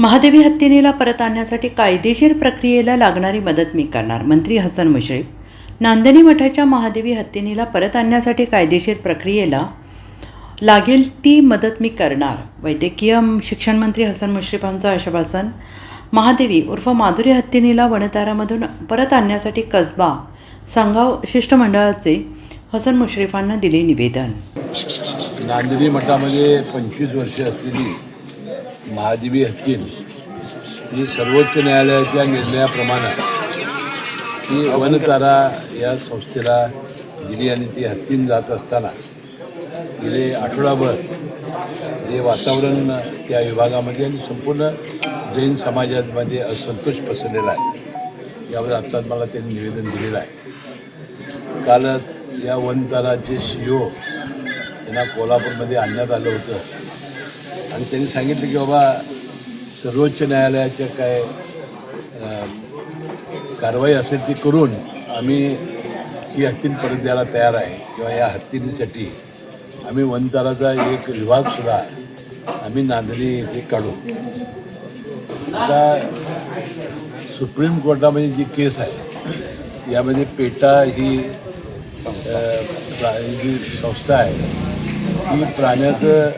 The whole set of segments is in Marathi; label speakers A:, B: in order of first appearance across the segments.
A: महादेवी हत्तीनेला परत आणण्यासाठी कायदेशीर प्रक्रियेला लागणारी मदत मी करणार मंत्री हसन मुश्रीफ. नांदणी मठाच्या महादेवी हत्तीनेला परत आणण्यासाठी कायदेशीर प्रक्रियेला लागेल ती मदत मी करणार वैद्यकीय शिक्षण मंत्री हसन मुश्रीफांचं आश्वासन. महादेवी उर्फ माधुरी हत्तीनेला वनतारामधून परत आणण्यासाठी कसबा सांगाव शिष्टमंडळाचे हसन मुश्रीफांना दिले निवेदन.
B: नांदेडी मठामध्ये पंचवीस वर्षे असलेली महादेवी हत्तीन ही सर्वोच्च न्यायालयाच्या निर्णयाप्रमाणे ती वनतारा या संस्थेला दिली आणि ती हत्तीन जात असताना गेले आठवडाभर हे वातावरण त्या विभागामध्ये आणि संपूर्ण जैन समाजामध्ये असंतोष पसरलेला आहे. यावर आत्ताच मला त्यांनी निवेदन दिलेलं आहे. कालच या वनताराचे सी ओ यांना कोल्हापूरमध्ये आणण्यात आलं होतं. आणि त्यांनी सांगितलं की बाबा सर्वोच्च न्यायालयाच्या काय कारवाई असेल ती करून आम्ही ही हत्तीन परत द्यायला तयार आहे. किंवा या हत्तींसाठी आम्ही वनताराचा एक विभागसुद्धा आम्ही नांदणी येथे काढू. आता सुप्रीम कोर्टामध्ये जी केस आहे यामध्ये पेटा ही जी संस्था आहे. ती प्राण्याचं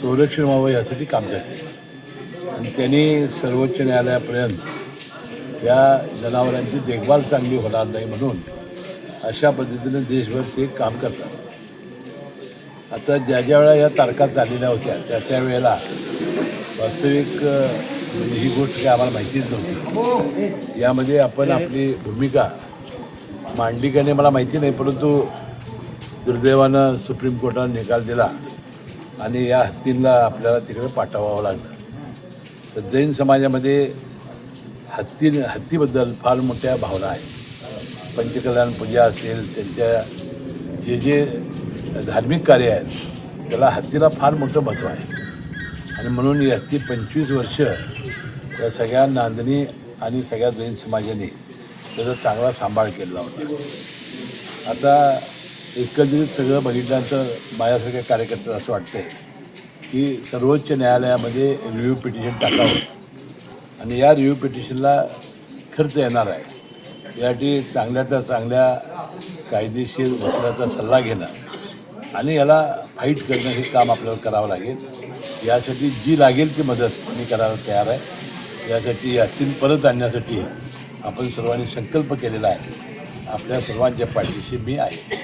B: संरक्षण व्हावं यासाठी काम करते. आणि त्यांनी सर्वोच्च न्यायालयापर्यंत या जनावरांची देखभाल चांगली होणार नाही म्हणून अशा पद्धतीनं देशभर ते काम करतात. आता ज्या ज्या वेळा या तारखा चाललेल्या होत्या त्या त्या वेळेला वास्तविक म्हणजे ही गोष्ट काही आम्हाला माहितीच नव्हती. यामध्ये आपण आपली भूमिका मांडली का नाही मला माहिती नाही परंतु दुर्दैवानं सुप्रीम कोर्टानं निकाल दिला. आणि या हत्तींना आपल्याला तिकडे पाठवावं लागलं. तर जैन समाजामध्ये हत्ती हत्तीबद्दल फार मोठ्या भावना आहेत. पंचकल्याण पूजा असेल त्यांच्या जे जे धार्मिक कार्य आहेत त्याला हत्तीला फार मोठं महत्त्व आहे. आणि म्हणून ही हत्ती पंचवीस वर्ष या सगळ्या नांदणी आणि सगळ्या जैन समाजाने त्याचा चांगला सांभाळ केलेला होता. आता एकंदरीत सगळं बघितल्यानंतर माझ्यासारख्या कार्यकर्त्याला असं वाटतंय की सर्वोच्च न्यायालयामध्ये रिव्ह्यू पिटिशन टाकावं. आणि या रिव्ह्यू पिटिशनला खर्च येणार आहे. यासाठी चांगल्यातल्या चांगल्या कायदेशीर वकिलाचा सल्ला घेणं आणि याला फाईट करणं हे काम आपल्याला करावं लागेल. यासाठी जी लागेल ती मदत मी करायला तयार आहे. यासाठी यातील परत आणण्यासाठी आपण सर्वांनी संकल्प केलेला आहे. आपल्या सर्वांच्या पाठीशी मी आहे.